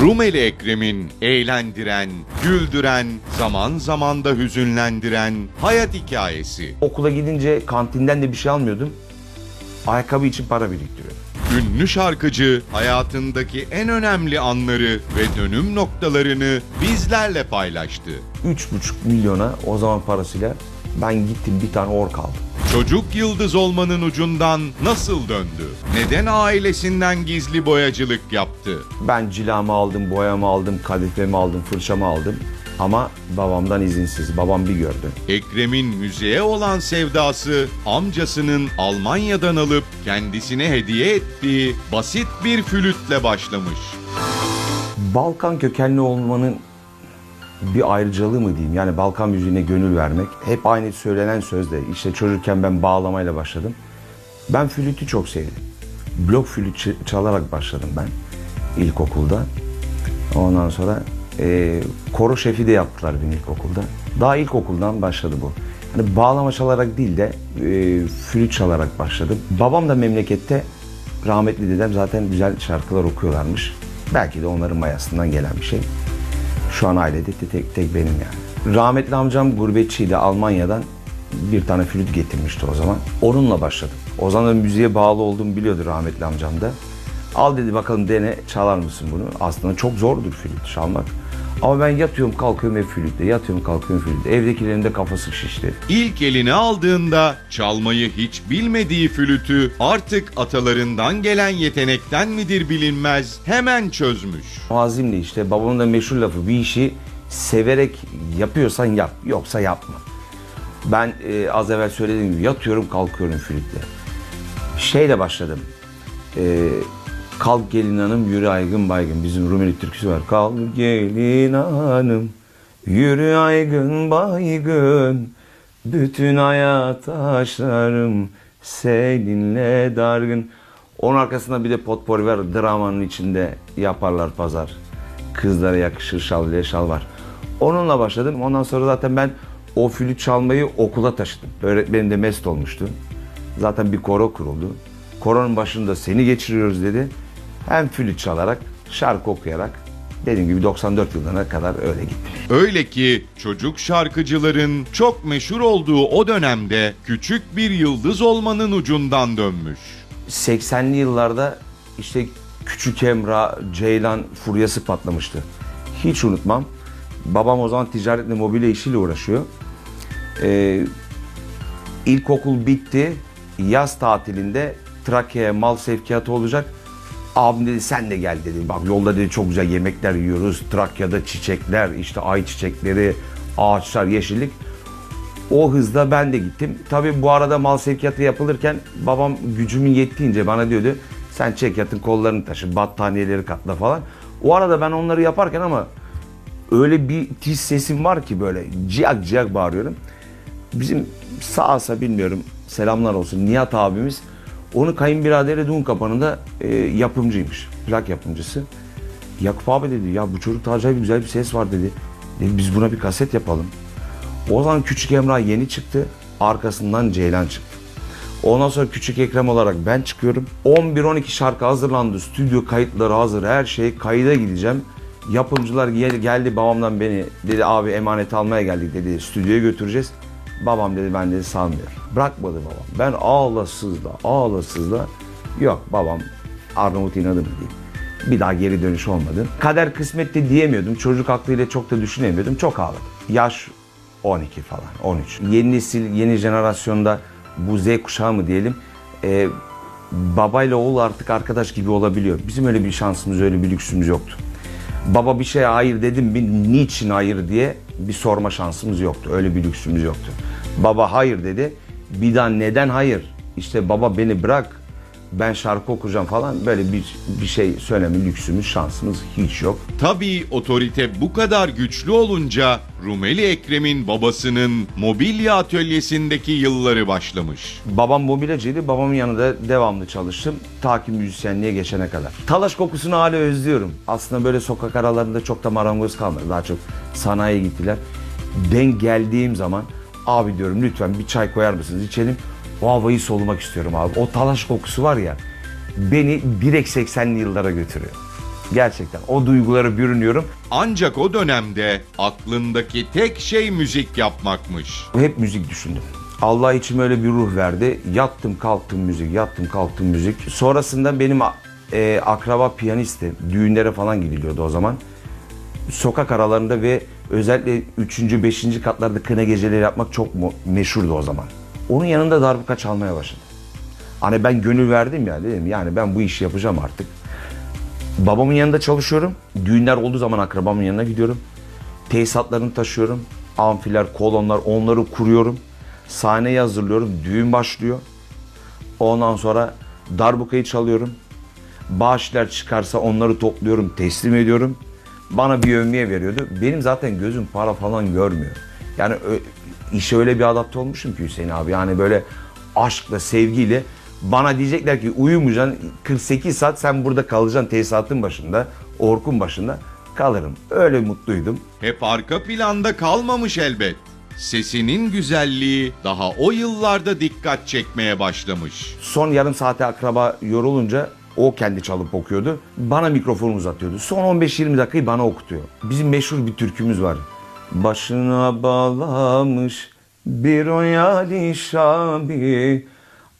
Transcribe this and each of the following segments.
Rumeli Ekrem'in eğlendiren, güldüren, zaman zaman da hüzünlendiren hayat hikayesi. Okula gidince kantinden de bir şey almıyordum. Ayakkabı için para biriktiriyordum. Ünlü şarkıcı hayatındaki en önemli anları ve dönüm noktalarını bizlerle paylaştı. 3,5 milyona o zaman parasıyla ben gittim bir tane ork aldım. Çocuk yıldız olmanın ucundan nasıl döndü? Neden ailesinden gizli boyacılık yaptı? Ben cilamı aldım, boyamı aldım, kadifemi aldım, fırçamı aldım. Ama babamdan izinsiz. Babam bir gördü. Ekrem'in müziğe olan sevdası amcasının Almanya'dan alıp kendisine hediye ettiği basit bir flütle başlamış. Balkan kökenli olmanın bir ayrıcalığı mı diyeyim? Yani Balkan müziğine gönül vermek. Hep aynı söylenen sözde. İşte çocukken ben bağlamayla başladım. Ben flütü çok sevdim. Blok flüt çalarak başladım ben ilkokulda. Ondan sonra e, koro şefi de yaptılar beni ilkokulda. Daha ilkokuldan başladı bu. Hani bağlama çalarak değil de e, flüt çalarak başladım. Babam da memlekette rahmetli dedem zaten güzel şarkılar okuyorlarmış. Belki de onların mayasından gelen bir şey. Şu an ailede de tek, tek benim yani. Rahmetli amcam gurbetçiydi Almanya'dan bir tane flüt getirmişti o zaman. Onunla başladım. O zaman müziğe bağlı olduğumu biliyordu rahmetli amcam da. Al dedi bakalım dene çalar mısın bunu? Aslında çok zordur flüt çalmak. Ama ben yatıyorum kalkıyorum hep flütle, yatıyorum kalkıyorum flütle. Evdekilerin de kafası şişti. İlk eline aldığında çalmayı hiç bilmediği flütü artık atalarından gelen yetenekten midir bilinmez hemen çözmüş. Azimle işte babamın da meşhur lafı bir işi severek yapıyorsan yap yoksa yapma. Ben e, az evvel söylediğim gibi yatıyorum kalkıyorum flütle. Şeyle başladım. E, Kalk gelin hanım yürü aygın baygın. Bizim Rumeli türküsü var. Kalk gelin hanım yürü aygın baygın. Bütün hayat aşarım seninle dargın. Onun arkasında bir de potpourri var. Dramanın içinde yaparlar pazar. Kızlara yakışır şal ile şal var. Onunla başladım. Ondan sonra zaten ben o flüt çalmayı okula taşıdım. Öğretmenim de mest olmuştu. Zaten bir koro kuruldu. Koronun başında seni geçiriyoruz dedi. Hem flüt çalarak, şarkı okuyarak dediğim gibi 94 yılına kadar öyle gittim. Öyle ki çocuk şarkıcıların çok meşhur olduğu o dönemde küçük bir yıldız olmanın ucundan dönmüş. 80'li yıllarda işte Küçük Emrah, Ceylan furyası patlamıştı. Hiç unutmam. Babam o zaman ticaretle mobilya işiyle uğraşıyor. Ee, ilkokul bitti. Yaz tatilinde Trakya'ya mal sevkiyatı olacak. Abim dedi sen de gel dedi. Bak yolda dedi çok güzel yemekler yiyoruz. Trakya'da çiçekler, işte ay çiçekleri, ağaçlar, yeşillik. O hızda ben de gittim. Tabii bu arada mal sevkiyatı yapılırken babam gücümün yettiğince bana diyordu sen çek yatın kollarını taşı, battaniyeleri katla falan. O arada ben onları yaparken ama öyle bir tiz sesim var ki böyle ciyak ciyak bağırıyorum. Bizim sağsa bilmiyorum selamlar olsun Nihat abimiz onun kayınbiraderi Dun Kapanı'nda e, yapımcıymış. Plak yapımcısı. Yakup abi dedi ya bu çocukta acayip güzel bir ses var dedi. dedi biz buna bir kaset yapalım. O zaman Küçük Emrah yeni çıktı. Arkasından Ceylan çıktı. Ondan sonra Küçük Ekrem olarak ben çıkıyorum. 11-12 şarkı hazırlandı. Stüdyo kayıtları hazır. Her şey kayıda gideceğim. Yapımcılar gel- geldi babamdan beni dedi abi emanet almaya geldik dedi. Stüdyoya götüreceğiz. Babam dedi ben dedi sanmıyorum. Bırakmadı babam. Ben ağla sızla ağla sızla. Yok babam Arnavut inadı mı diyeyim. Bir daha geri dönüş olmadı. Kader kısmetti diyemiyordum. Çocuk aklıyla çok da düşünemiyordum. Çok ağladım. Yaş 12 falan, 13. Yeni nesil, yeni jenerasyonda bu Z kuşağı mı diyelim, e, babayla oğul artık arkadaş gibi olabiliyor. Bizim öyle bir şansımız, öyle bir lüksümüz yoktu. Baba bir şeye hayır dedim mi, niçin hayır diye bir sorma şansımız yoktu. Öyle bir lüksümüz yoktu. Baba hayır dedi, bir daha neden hayır? İşte baba beni bırak, ben şarkı okuyacağım falan böyle bir, bir şey söyleme lüksümüz, şansımız hiç yok. Tabii otorite bu kadar güçlü olunca Rumeli Ekrem'in babasının mobilya atölyesindeki yılları başlamış. Babam mobilyacıydı. Babamın yanında devamlı çalıştım. Ta ki müzisyenliğe geçene kadar. Talaş kokusunu hala özlüyorum. Aslında böyle sokak aralarında çok da marangoz kalmadı. Daha çok sanayiye gittiler. Ben geldiğim zaman abi diyorum lütfen bir çay koyar mısınız içelim. O havayı solumak istiyorum abi. O talaş kokusu var ya beni direkt 80'li yıllara götürüyor. Gerçekten o duygulara bürünüyorum. Ancak o dönemde aklındaki tek şey müzik yapmakmış. Hep müzik düşündüm. Allah içime öyle bir ruh verdi. Yattım kalktım müzik, yattım kalktım müzik. Sonrasında benim e, akraba piyanisti. Düğünlere falan gidiliyordu o zaman. Sokak aralarında ve özellikle 3. 5. katlarda kına geceleri yapmak çok mu- meşhurdu o zaman. Onun yanında darbuka çalmaya başladı. Hani ben gönül verdim ya dedim yani ben bu işi yapacağım artık. Babamın yanında çalışıyorum. Düğünler olduğu zaman akrabamın yanına gidiyorum. Tesisatlarını taşıyorum. Amfiler, kolonlar onları kuruyorum. Sahneyi hazırlıyorum. Düğün başlıyor. Ondan sonra darbukayı çalıyorum. Bağışlar çıkarsa onları topluyorum, teslim ediyorum. Bana bir övmeye veriyordu. Benim zaten gözüm para falan görmüyor. Yani işe öyle bir adapte olmuşum ki Hüseyin abi. Yani böyle aşkla, sevgiyle bana diyecekler ki uyumayacaksın 48 saat sen burada kalacaksın tesisatın başında, orkun başında kalırım. Öyle mutluydum. Hep arka planda kalmamış elbet. Sesinin güzelliği daha o yıllarda dikkat çekmeye başlamış. Son yarım saate akraba yorulunca o kendi çalıp okuyordu. Bana mikrofonu uzatıyordu. Son 15-20 dakikayı bana okutuyor. Bizim meşhur bir türkümüz var. Başına bağlamış bir oyali şabi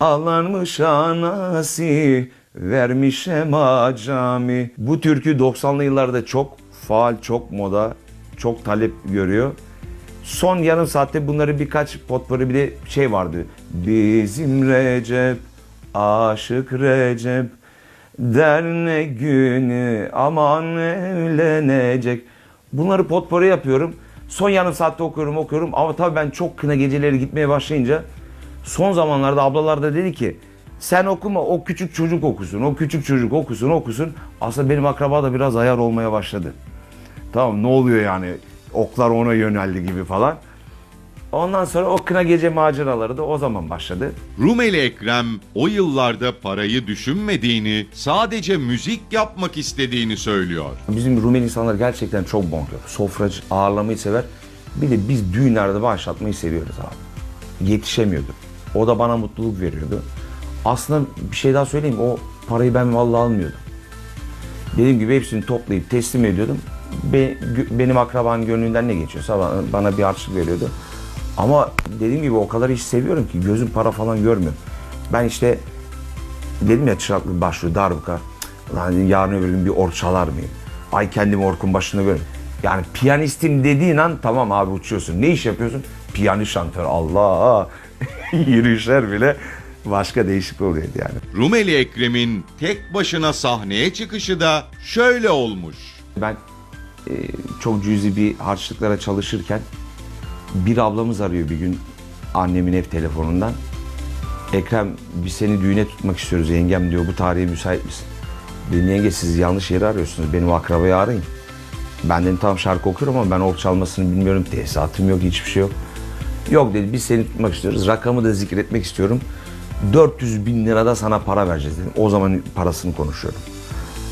Alanmış anası vermiş ema cami. Bu türkü 90'lı yıllarda çok faal, çok moda, çok talep görüyor. Son yarım saatte bunları birkaç potpourri bir de şey vardı. Bizim Recep, aşık Recep, derne günü aman evlenecek. Bunları potpourri yapıyorum. Son yarım saatte okuyorum okuyorum ama tabii ben çok kına geceleri gitmeye başlayınca son zamanlarda ablalar da dedi ki sen okuma o küçük çocuk okusun, o küçük çocuk okusun okusun. Aslında benim akraba da biraz ayar olmaya başladı. Tamam ne oluyor yani oklar ona yöneldi gibi falan. Ondan sonra o kına gece maceraları da o zaman başladı. Rumeli Ekrem o yıllarda parayı düşünmediğini, sadece müzik yapmak istediğini söylüyor. Bizim Rumeli insanlar gerçekten çok bonkör. Sofracı, ağırlamayı sever. Bir de biz düğünlerde bağışlatmayı seviyoruz abi. Yetişemiyordu. O da bana mutluluk veriyordu. Aslında bir şey daha söyleyeyim. O parayı ben vallahi almıyordum. Dediğim gibi hepsini toplayıp teslim ediyordum. Be- benim akrabanın gönlünden ne geçiyorsa bana, bana bir harçlık veriyordu. Ama dediğim gibi o kadar iş seviyorum ki gözüm para falan görmüyor. Ben işte dedim ya çıraklık başlıyor darbuka. Lan yarın öbür gün bir ork çalar mıyım? Ay kendimi orkun başına görüyorum. Yani piyanistim dediğin an tamam abi uçuyorsun. Ne iş yapıyorsun? Piyanist şantör. Allah! Yürüyüşler bile başka değişik oluyordu yani. Rumeli Ekrem'in tek başına sahneye çıkışı da şöyle olmuş. Ben e, çok cüzi bir harçlıklara çalışırken bir ablamız arıyor bir gün annemin ev telefonundan. Ekrem biz seni düğüne tutmak istiyoruz yengem diyor bu tarihe müsait misin? Dedim yenge siz yanlış yeri arıyorsunuz benim akrabayı arayın. Ben dedim tam şarkı okuyorum ama ben ork çalmasını bilmiyorum tesisatım yok hiçbir şey yok. Yok dedi biz seni tutmak istiyoruz rakamı da zikretmek istiyorum. 400 bin lirada sana para vereceğiz dedim. O zaman parasını konuşuyorum.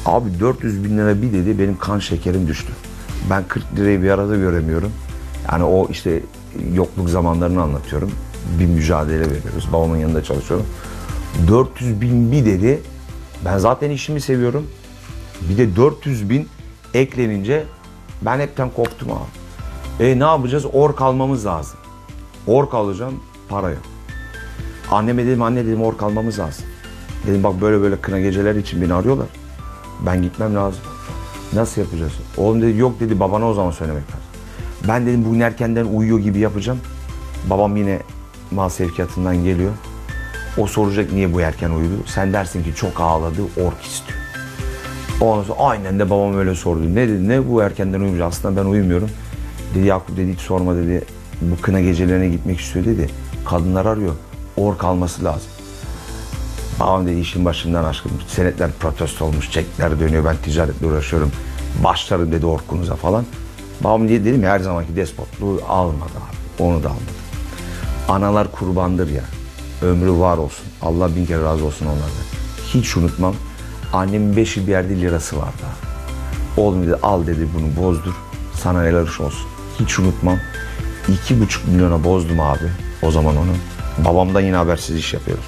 Abi 400 bin lira bir dedi benim kan şekerim düştü. Ben 40 lirayı bir arada göremiyorum. Yani o işte yokluk zamanlarını anlatıyorum. Bir mücadele veriyoruz. Babamın yanında çalışıyorum. 400 bin bir dedi. Ben zaten işimi seviyorum. Bir de 400 bin eklenince ben hepten koptum abi. E ne yapacağız? Ork almamız lazım. Ork alacağım, para yok. Anneme dedim, anne dedim ork almamız lazım. Dedim bak böyle böyle kına geceler için beni arıyorlar. Ben gitmem lazım. Nasıl yapacağız? Oğlum dedi yok dedi babana o zaman söylemek lazım. Ben dedim bugün erkenden uyuyor gibi yapacağım. Babam yine mal sevkiyatından geliyor. O soracak niye bu erken uyudu. Sen dersin ki çok ağladı ork istiyor. Ondan sonra aynen de babam öyle sordu. Ne dedi ne bu erkenden uyumuş aslında ben uyumuyorum. Dedi Yakup dedi hiç sorma dedi. Bu kına gecelerine gitmek istiyor dedi. Kadınlar arıyor. Ork alması lazım. Babam dedi işin başından aşkım. Senetler protesto olmuş, çekler dönüyor. Ben ticaretle uğraşıyorum. Başlarım dedi orkunuza falan. Babam diye dedim ya her zamanki despotluğu almadı abi. Onu da almadı. Analar kurbandır ya. Ömrü var olsun. Allah bin kere razı olsun onlardan. Hiç unutmam. Annemin beş yıl bir yerde lirası vardı abi. Oğlum dedi al dedi bunu bozdur. Sana helal olsun. Hiç unutmam. İki buçuk milyona bozdum abi o zaman onu. Babamdan yine habersiz iş yapıyoruz.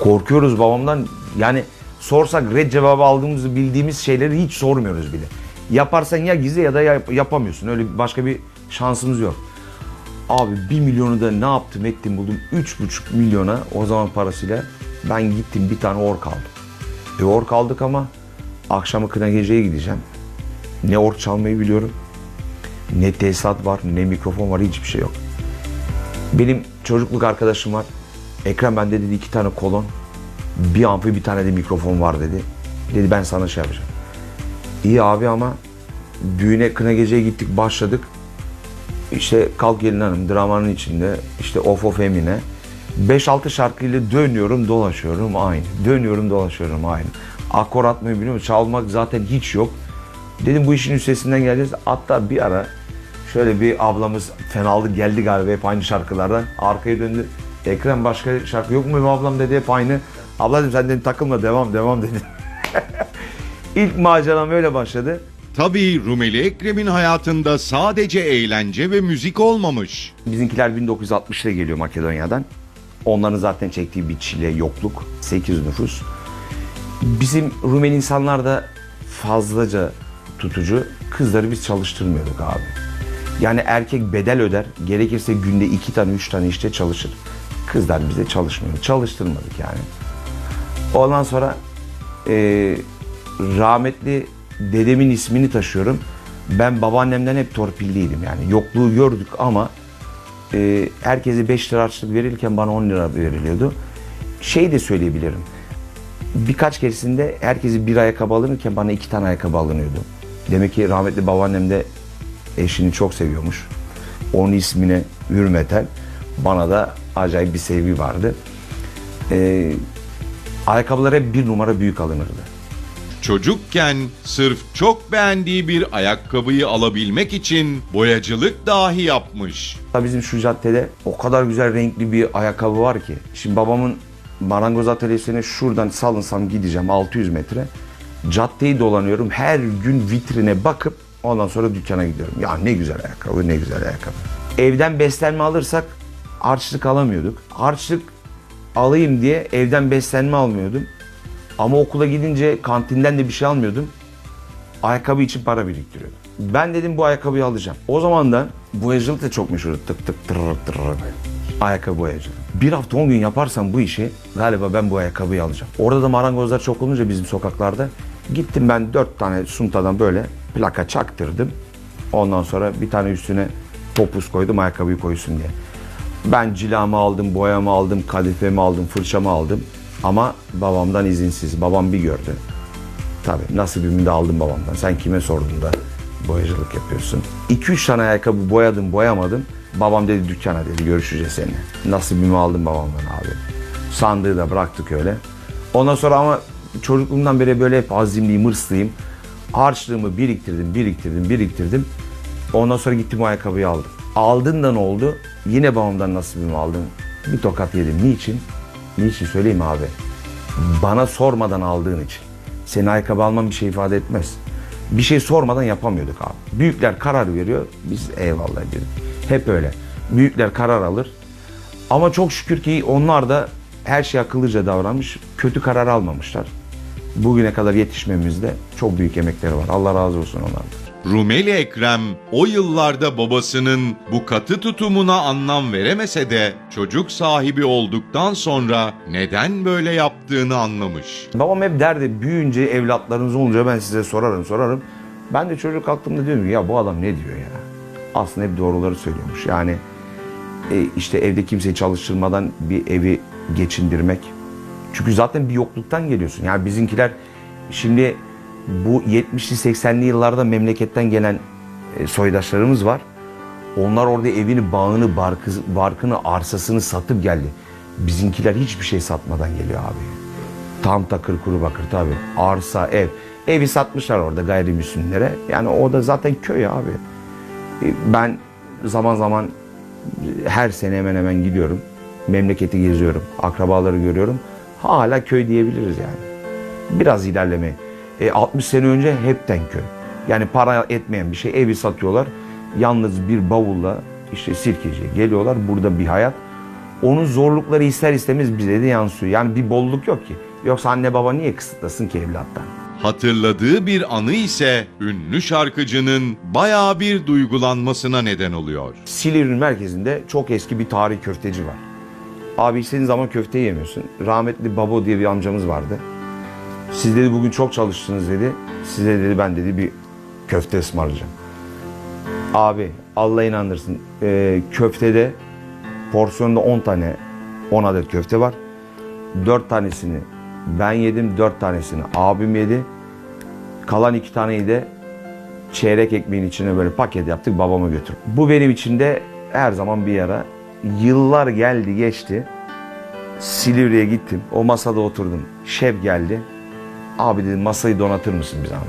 Korkuyoruz babamdan. Yani sorsak red cevabı aldığımızı bildiğimiz şeyleri hiç sormuyoruz bile. Yaparsan ya gizli ya da yap- yapamıyorsun. Öyle başka bir şansımız yok. Abi 1 milyonu da ne yaptım ettim buldum. 3,5 milyona o zaman parasıyla ben gittim bir tane ork aldım. E ork aldık ama akşamı kına geceye gideceğim. Ne ork çalmayı biliyorum. Ne tesisat var ne mikrofon var hiçbir şey yok. Benim çocukluk arkadaşım var. Ekrem bende dedi iki tane kolon. Bir amfi bir tane de mikrofon var dedi. Dedi ben sana şey yapacağım. İyi abi ama düğüne kına geceye gittik başladık. İşte Kalk Gelin Hanım dramanın içinde işte Of Of Emine 5-6 şarkıyla dönüyorum dolaşıyorum aynı. Dönüyorum dolaşıyorum aynı. Akor atmayı biliyorum. Çalmak zaten hiç yok. Dedim bu işin üstesinden geleceğiz. Hatta bir ara şöyle bir ablamız fenalık geldi galiba hep aynı şarkılardan. Arkaya döndü. Ekrem başka şarkı yok mu ablam dedi hep aynı. Abla dedim sen dedim takılma devam devam dedi. İlk maceram öyle başladı. Tabii Rumeli Ekrem'in hayatında sadece eğlence ve müzik olmamış. Bizimkiler 1960'ta geliyor Makedonya'dan. Onların zaten çektiği bir çile, yokluk. 8 nüfus. Bizim Rumeli insanlar da fazlaca tutucu. Kızları biz çalıştırmıyorduk abi. Yani erkek bedel öder. Gerekirse günde iki tane, üç tane işte çalışır. Kızlar bize çalışmıyor. Çalıştırmadık yani. Ondan sonra e, rahmetli dedemin ismini taşıyorum. Ben babaannemden hep torpilliydim yani. Yokluğu gördük ama e, herkese 5 lira harçlık verirken bana 10 lira veriliyordu. Şey de söyleyebilirim. Birkaç keresinde herkese bir ayakkabı alınırken bana iki tane ayakkabı alınıyordu. Demek ki rahmetli babaannem de eşini çok seviyormuş. Onun ismine hürmeten bana da acayip bir sevgi vardı. E, ayakkabılar hep bir numara büyük alınırdı. Çocukken sırf çok beğendiği bir ayakkabıyı alabilmek için boyacılık dahi yapmış. Hatta Bizim şu caddede o kadar güzel renkli bir ayakkabı var ki. Şimdi babamın marangoz atölyesine şuradan salınsam gideceğim 600 metre. Caddeyi dolanıyorum. Her gün vitrine bakıp ondan sonra dükkana gidiyorum. Ya ne güzel ayakkabı, ne güzel ayakkabı. Evden beslenme alırsak harçlık alamıyorduk. Harçlık alayım diye evden beslenme almıyordum. Ama okula gidince kantinden de bir şey almıyordum ayakkabı için para biriktiriyordum. Ben dedim bu ayakkabıyı alacağım. O zaman da boyacılık da çok meşhur. Tık tık tırır tırır. Ayakkabı boyacılığı. Bir hafta 10 gün yaparsam bu işi galiba ben bu ayakkabıyı alacağım. Orada da marangozlar çok olunca bizim sokaklarda gittim ben 4 tane suntadan böyle plaka çaktırdım. Ondan sonra bir tane üstüne topuz koydum ayakkabıyı koysun diye. Ben cilamı aldım, boyamı aldım, kadifemi aldım, fırçamı aldım. Ama babamdan izinsiz. Babam bir gördü. Tabii nasibimi de aldım babamdan. Sen kime sordun da boyacılık yapıyorsun. 2-3 tane ayakkabı boyadım boyamadım. Babam dedi dükkana dedi görüşeceğiz seninle. Nasibimi aldım babamdan abi. Sandığı da bıraktık öyle. Ondan sonra ama çocukluğumdan beri böyle hep azimliyim, hırslıyım. Harçlığımı biriktirdim, biriktirdim, biriktirdim. Ondan sonra gittim o ayakkabıyı aldım. Aldın da ne oldu? Yine babamdan nasibimi aldım. Bir tokat yedim. Niçin? Niçin söyleyeyim abi? Bana sormadan aldığın için. Senin ayakkabı alman bir şey ifade etmez. Bir şey sormadan yapamıyorduk abi. Büyükler karar veriyor, biz eyvallah diyoruz. Hep öyle. Büyükler karar alır. Ama çok şükür ki onlar da her şey akıllıca davranmış, kötü karar almamışlar. Bugüne kadar yetişmemizde çok büyük emekleri var. Allah razı olsun onlardan. Rumeli Ekrem o yıllarda babasının bu katı tutumuna anlam veremese de çocuk sahibi olduktan sonra neden böyle yaptığını anlamış. Babam hep derdi büyüyünce evlatlarınız olunca ben size sorarım sorarım. Ben de çocuk aklımda diyorum ya bu adam ne diyor ya. Aslında hep doğruları söylüyormuş. Yani e, işte evde kimseyi çalıştırmadan bir evi geçindirmek. Çünkü zaten bir yokluktan geliyorsun. Yani bizimkiler şimdi bu 70'li 80'li yıllarda memleketten gelen e, soydaşlarımız var. Onlar orada evini, bağını, barkı, barkını, arsasını satıp geldi. Bizimkiler hiçbir şey satmadan geliyor abi. Tam takır kuru bakır tabi. Arsa, ev. Evi satmışlar orada gayrimüslimlere. Yani o da zaten köy abi. E, Ben zaman zaman her sene hemen hemen gidiyorum. Memleketi geziyorum. Akrabaları görüyorum. Hala köy diyebiliriz yani. Biraz ilerleme. E, 60 sene önce hepten köy. Yani para etmeyen bir şey. Evi satıyorlar. Yalnız bir bavulla işte sirkeciye geliyorlar. Burada bir hayat. Onun zorlukları ister istemez bize de yansıyor. Yani bir bolluk yok ki. Yoksa anne baba niye kısıtlasın ki evlattan? Hatırladığı bir anı ise ünlü şarkıcının bayağı bir duygulanmasına neden oluyor. Silivri'nin merkezinde çok eski bir tarihi köfteci var. Abi istediğin zaman köfte yemiyorsun. Rahmetli Babo diye bir amcamız vardı. Siz dedi bugün çok çalıştınız dedi. Size dedi ben dedi bir köfte ısmarlayacağım. Abi Allah inandırsın e, köftede porsiyonda 10 tane 10 adet köfte var. 4 tanesini ben yedim 4 tanesini abim yedi. Kalan 2 taneyi de çeyrek ekmeğin içine böyle paket yaptık babama götürdük. Bu benim için de her zaman bir yara. Yıllar geldi geçti. Silivri'ye gittim. O masada oturdum. Şef geldi. Abi dedim masayı donatır mısın bir zahmet?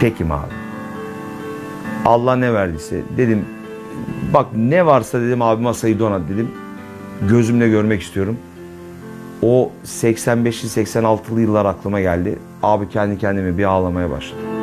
Pekim abi. Allah ne verdiyse dedim. Bak ne varsa dedim abi masayı donat dedim. Gözümle görmek istiyorum. O 85'li 86'lı yıllar aklıma geldi. Abi kendi kendime bir ağlamaya başladım.